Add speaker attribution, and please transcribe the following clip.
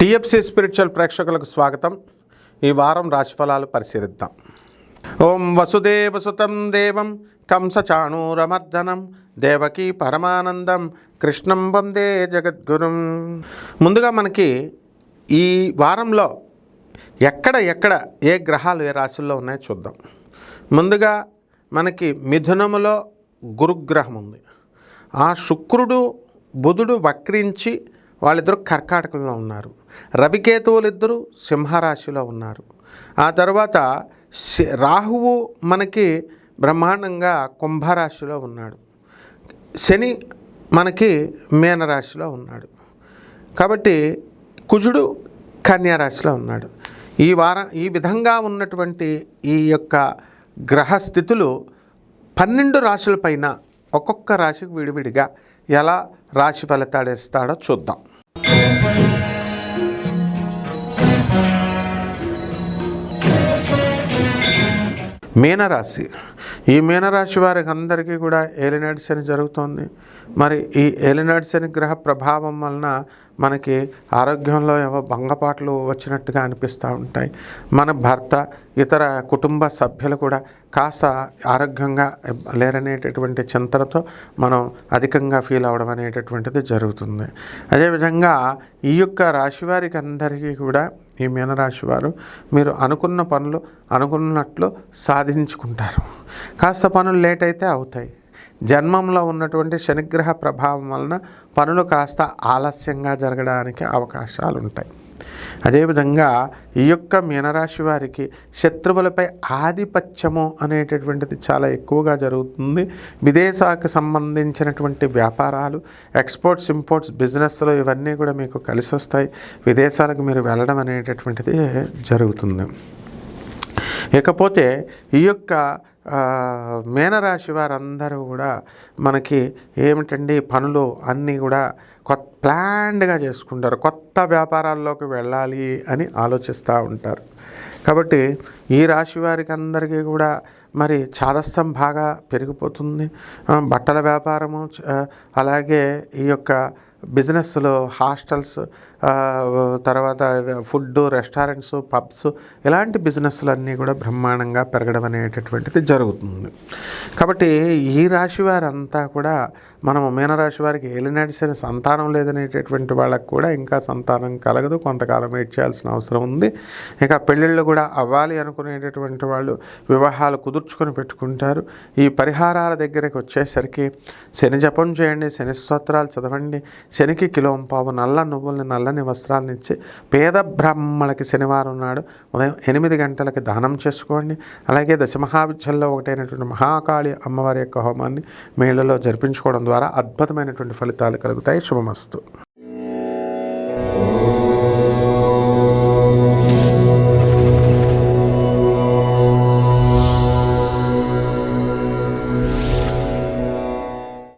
Speaker 1: TFC spiritual ప్రేక్షకులకు స్వాగతం. ఈ వారం రాశిఫలాలు పరిశీలిద్దాం. ఓం వసుదేవసుతం దేవం కంసచాణూరమర్దనం దేవకీ పరమానందం కృష్ణం వందే జగద్గురుం. ముందుగా మనకి ఈ వారంలో ఎక్కడ ఎక్కడ ఏ గ్రహాలు ఏ రాశుల్లో ఉన్నాయో చూద్దాం. ముందుగా మనకి మిథునములో గురుగ్రహం ఉంది. ఆ శుక్రుడు బుధుడు వక్రించి వాళ్ళిద్దరు కర్కాటకంలో ఉన్నారు. రవికేతువులు ఇద్దరు సింహరాశిలో ఉన్నారు. ఆ తర్వాత శ- రాహువు మనకి బ్రహ్మాండంగా కుంభరాశిలో ఉన్నాడు. శని మనకి మీనరాశిలో ఉన్నాడు. కాబట్టి కుజుడు కన్యారాశిలో ఉన్నాడు. ఈ వారం ఈ విధంగా ఉన్నటువంటి ఈ యొక్క గ్రహస్థితులు పన్నెండు రాశులపైన ఒక్కొక్క రాశికి విడివిడిగా ఎలా రాశి ఫలితాడేస్తాడో చూద్దాం. మీనరాశి. ఈ మీనరాశి వారికి అందరికీ కూడా ఏలినాడు శని జరుగుతోంది. మరి ఈ ఏలినాడు శని గ్రహ ప్రభావం వలన మనకి ఆరోగ్యంలో ఏవో భంగపాట్లు వచ్చినట్టుగా అనిపిస్తూ ఉంటాయి. మన భర్త ఇతర కుటుంబ సభ్యులు కూడా కాస్త ఆరోగ్యంగా లేరనేటటువంటి చింతనతో మనం అధికంగా ఫీల్ అవడం అనేటటువంటిది జరుగుతుంది. అదేవిధంగా ఈ యొక్క రాశి వారికి అందరికీ కూడా ఈ మీనరాశి వారు మీరు అనుకున్న పనులు అనుకున్నట్లు సాధించుకుంటారు. కాస్త పనులు లేట్ అయితే అవుతాయి. జన్మంలో ఉన్నటువంటి శనిగ్రహ ప్రభావం వలన పనులు కాస్త ఆలస్యంగా జరగడానికి అవకాశాలు ఉంటాయి అదేవిధంగా ఈ యొక్క మీనరాశి వారికి శత్రువులపై ఆధిపత్యము అనేటటువంటిది చాలా ఎక్కువగా జరుగుతుంది. విదేశాలకు సంబంధించినటువంటి వ్యాపారాలు ఎక్స్పోర్ట్స్ ఇంపోర్ట్స్ బిజినెస్లో ఇవన్నీ కూడా మీకు కలిసి వస్తాయి విదేశాలకు మీరు వెళ్ళడం అనేటటువంటిది జరుగుతుంది. ఇకపోతే ఈ యొక్క మేనరాశి వారందరూ కూడా మనకి ఏమిటండి? పనులు అన్నీ కూడా కొత్త ప్లాన్డ్గా చేసుకుంటారు. కొత్త వ్యాపారాల్లోకి వెళ్ళాలి అని ఆలోచిస్తూ ఉంటారు. కాబట్టి ఈ రాశి వారికి అందరికీ కూడా మరి చాదస్తం బాగా పెరిగిపోతుంది. బట్టల వ్యాపారము అలాగే ఈ యొక్క బిజినెస్లో హాస్టల్స్ తర్వాత ఫుడ్ రెస్టారెంట్స్ పబ్స్ ఇలాంటి బిజినెస్లు అన్నీ కూడా బ్రహ్మాండంగా పెరగడం అనేటటువంటిది జరుగుతుంది. కాబట్టి ఈ రాశి వారంతా కూడా మనము మీనరాశి వారికి ఏలినడిసిన సంతానం లేదనేటటువంటి వాళ్ళకు కూడా ఇంకా సంతానం కలగదు. కొంతకాలం వెయిట్ చేయాల్సిన అవసరం ఉంది. ఇంకా పెళ్ళిళ్ళు కూడా అవ్వాలి అనుకునేటటువంటి వాళ్ళు వివాహాలు కుదుర్చుకొని పెట్టుకుంటారు. ఈ పరిహారాల దగ్గరికి వచ్చేసరికి శని జపం చేయండి శని స్తోత్రాలు చదవండి శనికి కిలోం పావు నల్ల నువ్వుల్ని నల్లని వస్త్రాలను ఇచ్చి పేద బ్రాహ్మణులకి శనివారం నాడు ఉదయం ఎనిమిది గంటలకి దానం చేసుకోండి. అలాగే దశమహావిద్యల్లో ఒకటైనటువంటి మహాకాళి అమ్మవారి యొక్క హోమాన్ని మేళలో జరిపించుకోవడం ద్వారా అద్భుతమైనటువంటి ఫలితాలు కలుగుతాయి. శుభమస్తు.